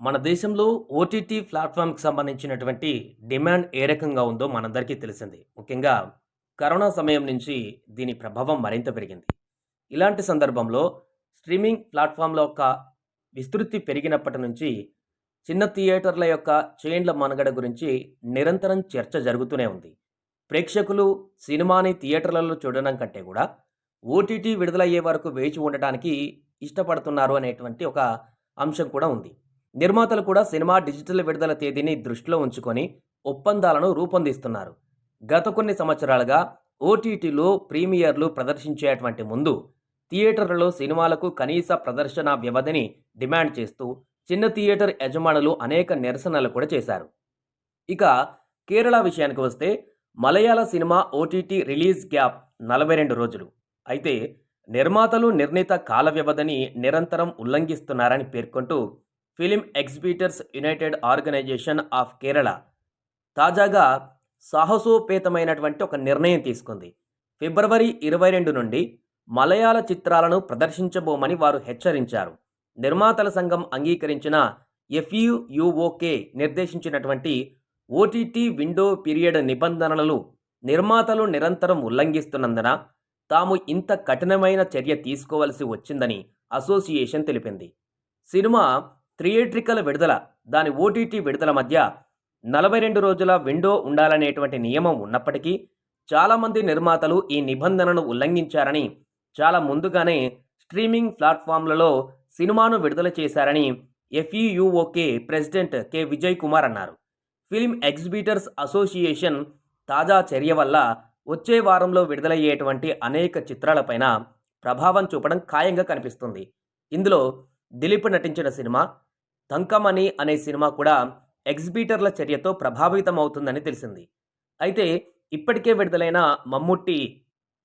మన దేశంలో ఓటీటీ ప్లాట్ఫామ్కి సంబంధించినటువంటి డిమాండ్ ఏ రకంగా ఉందో మనందరికీ తెలిసింది. ముఖ్యంగా కరోనా సమయం నుంచి దీని ప్రభావం మరింత పెరిగింది. ఇలాంటి సందర్భంలో స్ట్రీమింగ్ ప్లాట్ఫామ్ల యొక్క విస్తృతి పెరిగినప్పటి నుంచి చిన్న థియేటర్ల యొక్క చైన్ల మనుగడ గురించి నిరంతరం చర్చ జరుగుతూనే ఉంది. ప్రేక్షకులు సినిమాని థియేటర్లలో చూడడం కంటే కూడా ఓటీటీ విడుదలయ్యే వరకు వేచి ఉండటానికి ఇష్టపడుతున్నారు అనేటువంటి ఒక అంశం కూడా ఉంది. నిర్మాతలు కూడా సినిమా డిజిటల్ విడుదల తేదీని దృష్టిలో ఉంచుకొని ఒప్పందాలను రూపొందిస్తున్నారు. గత కొన్ని సంవత్సరాలుగా ఓటీటీలో ప్రీమియర్లు ప్రదర్శించేటువంటి ముందు థియేటర్లలో సినిమాలకు కనీస ప్రదర్శన వ్యవధిని డిమాండ్ చేస్తూ చిన్న థియేటర్ యజమానులు అనేక నిరసనలు కూడా చేశారు. ఇక కేరళ విషయానికి వస్తే Malayalam cinema OTT release gap నలభై రెండు రోజులు. అయితే నిర్మాతలు నిర్ణీత కాల వ్యవధిని నిరంతరం ఉల్లంఘిస్తున్నారని పేర్కొంటూ film exhibitors united organisation of Kerala తాజాగా సాహసోపేతమైనటువంటి ఒక నిర్ణయం తీసుకుంది. ఫిబ్రవరి ఇరవై రెండు నుండి మలయాళ చిత్రాలను ప్రదర్శించబోమని వారు హెచ్చరించారు. నిర్మాతల సంఘం అంగీకరించిన ఎఫ్యుయుఓకే నిర్దేశించినటువంటి ఓటీటీ విండో పీరియడ్ నిబంధనలు నిర్మాతలు నిరంతరం ఉల్లంఘిస్తున్నందున తాము ఇంత కఠినమైన చర్య తీసుకోవలసి వచ్చిందని అసోసియేషన్ తెలిపింది. సినిమా థియేట్రికల్ విడుదల దాని ఓటీటీ విడుదల మధ్య నలభై రెండు రోజుల విండో ఉండాలనేటువంటి నియమం ఉన్నప్పటికీ చాలామంది నిర్మాతలు ఈ నిబంధనను ఉల్లంఘించారని చాలా ముందుగానే స్ట్రీమింగ్ ప్లాట్ఫామ్లలో సినిమాను విడుదల చేశారని FEUOK president K. Vijay Kumar అన్నారు. ఫిల్మ్ ఎగ్జిబిటర్స్ అసోసియేషన్ తాజా చర్య వల్ల వచ్చే వారంలో విడుదలయ్యేటువంటి అనేక చిత్రాలపైన ప్రభావం చూపడం ఖాయంగా కనిపిస్తుంది. ఇందులో దిలీప్ నటించిన సినిమా తంకమణి అనే సినిమా కూడా ఎగ్జిబిటర్ల చర్యతో ప్రభావితం అవుతుందని తెలిసింది. అయితే ఇప్పటికే విడుదలైన మమ్ముట్టి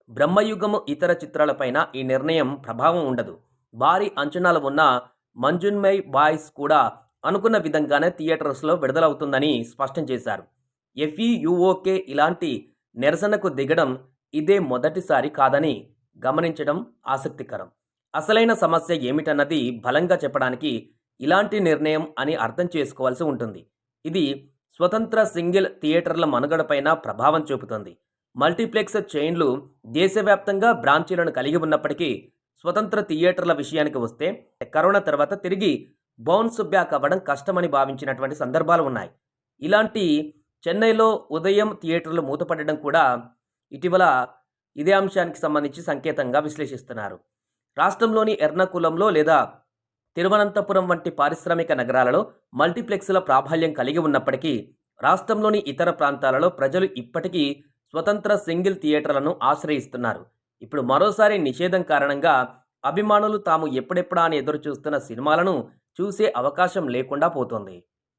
బ్రహ్మయుగము ఇతర చిత్రాలపైన ఈ నిర్ణయం ప్రభావం ఉండదు. భారీ అంచనాలు ఉన్న మంజున్మయ్ బాయ్స్ కూడా అనుకున్న విధంగానే థియేటర్స్లో విడుదలవుతుందని స్పష్టం చేశారు. ఎఫ్ఈయుఓకే ఇలాంటి నిరసనకు దిగడం ఇదే మొదటిసారి కాదని గమనించడం ఆసక్తికరం. అసలైన సమస్య ఏమిటన్నది బలంగా చెప్పడానికి ఇలాంటి నిర్ణయం అని అర్థం చేసుకోవాల్సి ఉంటుంది. ఇది స్వతంత్ర సింగిల్ థియేటర్ల మనుగడపైన ప్రభావం చూపుతుంది. మల్టీప్లెక్స్ చైన్లు దేశవ్యాప్తంగా బ్రాంచీలను కలిగి ఉన్నప్పటికీ స్వతంత్ర థియేటర్ల విషయానికి వస్తే కరోనా తర్వాత తిరిగి బౌన్స్ బ్యాక్ అవ్వడం కష్టమని భావించినటువంటి సందర్భాలు ఉన్నాయి. ఇలాంటి చెన్నైలో ఉదయం థియేటర్లు మూతపడడం కూడా ఇటీవల ఇదే అంశానికి సంబంధించి సంకేతంగా విశ్లేషిస్తున్నారు. రాష్ట్రంలోని ఎర్నాకులంలో లేదా తిరువనంతపురం వంటి పారిశ్రామిక నగరాలలో మల్టీప్లెక్స్ల ప్రాబల్యం కలిగి ఉన్నప్పటికీ రాష్ట్రంలోని ఇతర ప్రాంతాలలో ప్రజలు ఇప్పటికీ స్వతంత్ర సింగిల్ థియేటర్లను ఆశ్రయిస్తున్నారు. ఇప్పుడు మరోసారి నిషేధం కారణంగా అభిమానులు తాము ఎప్పుడెప్పుడా అని ఎదురు చూస్తున్న సినిమాలను చూసే అవకాశం లేకుండా పోతోంది.